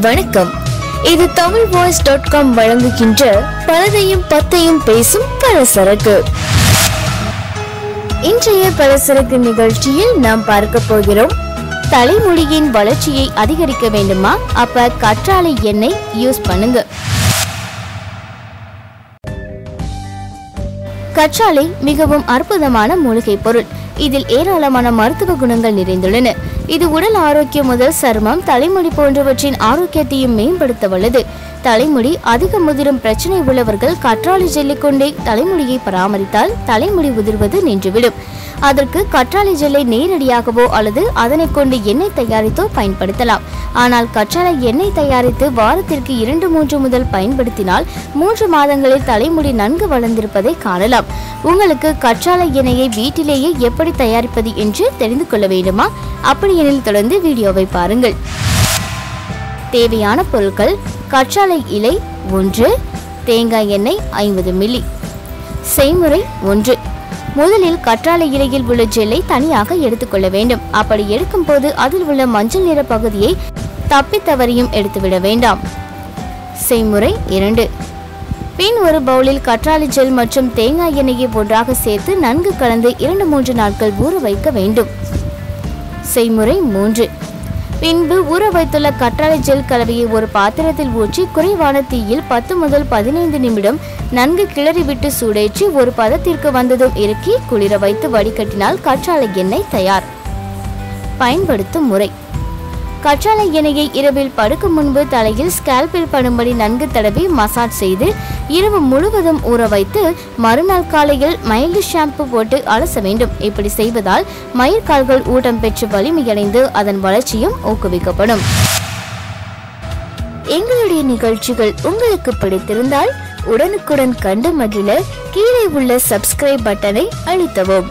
வணக்கம். இது Tamil voice dot com வழங்குகின்ற பலதையும் பத்தையும் பேசும் பலசரக்கு. இன்றைய பலசரக்கு நிகழ்ச்சியில் நாம் பார்க்க போகிறோம் தலைமொழியின் வளர்ச்சியை அதிகரிக்க வேண்டுமா? அப்ப கற்றாழை எண்ணெய் யூஸ் பண்ணுங்க. கற்றாழை மிகவும் அற்புதமான மூலிகை பொருள். இதில் ஏராளமான மருத்துவ குணங்கள் நிறைந்துள்ளன. இது உடல் ஆரோக்கியம் முதல் சருமம் தலைமுடி போன்றவற்றின் ஆரோக்கியத்தையும் மேம்படுத்த வல்லது. தலைமுடி அதிக முதிரும் பிரச்சனை உள்ளவர்கள் கற்றாழை ஜெல்லை கொண்டே தலைமுடியை பராமரித்தால் தலைமுடி உதிர்வது நின்றுவிடும். அதற்கு கற்றாழை ஜெல்லை நேரடியாகவோ அல்லது அதனை கொண்டு எண்ணெய் தயாரித்தோ பயன்படுத்தலாம். ஆனால் கற்றாழை எண்ணெய் தயாரித்து வாரத்திற்கு இரண்டு மூன்று முதல் பயன்படுத்தினால் மூன்று மாதங்களில் தலைமுடி நன்கு வளர்ந்திருப்பதை காணலாம். உங்களுக்கு கற்றாழை எண்ணெயை வீட்டிலேயே எப்படி தயாரிப்பது என்று தெரிந்து கொள்ள வேண்டுமா? அப்படியெனில் தொடர்ந்து வீடியோவை பாருங்கள். தேவையான பொருட்கள் கற்றாழை இலை ஒன்று தேங்காய் எண்ணெய் ஐம்பது மில்லி செய்முறை ஒன்று. முதலில் கற்றாழை இலையில் உள்ள ஜெல்லை தனியாக எடுத்துக்கொள்ள வேண்டும். அப்படி எடுக்கும் போது அதில் உள்ள மஞ்சள் நிற பகுதியை தப்பித்தவரையும் எடுத்துவிட வேண்டாம். செய்முறை இரண்டு. பின் ஒரு பவுலில் கற்றாழை ஜெல் மற்றும் தேங்காய் எண்ணெயை ஒன்றாக சேர்த்து நன்கு கலந்து இரண்டு மூன்று நாட்கள் ஊற வைக்க வேண்டும். செய்முறை மூன்று. பின்பு ஊற வைத்துள்ள கற்றாழை ஜெல் கலவையை ஒரு பாத்திரத்தில் ஊற்றி குறைவான தீயில் பத்து முதல் பதினைந்து நிமிடம் நன்கு கிளறிவிட்டு சூடேற்றி ஒரு பதத்திற்கு வந்ததும் இறக்கி குளிர வைத்து வடிகட்டினால் கற்றாழை எண்ணெய் தயார். பயன்படுத்தும் முறை. கற்றாழை எண்ணெயை இரவில் படுக்கும் முன்பு தலையில் ஸ்கேல்பில் படும்படி நன்கு தடவி மசாஜ் செய்து இரவு முழுவதும் ஊற வைத்து மறுநாள் காலையில் மைல்டு ஷாம்பு போட்டு அலச வேண்டும். இப்படி செய்வதால் மயிர்கால்கள் ஊட்டம் பெற்று வலிமையடைந்து அதன் வளர்ச்சியும் ஊக்குவிக்கப்படும். எங்களுடைய நிகழ்ச்சிகள் உங்களுக்கு பிடித்திருந்தால் உடனுக்குடன் கண்டு மகிழ கீழே உள்ள சப்ஸ்கிரைப் பட்டனை அழுத்தவும்.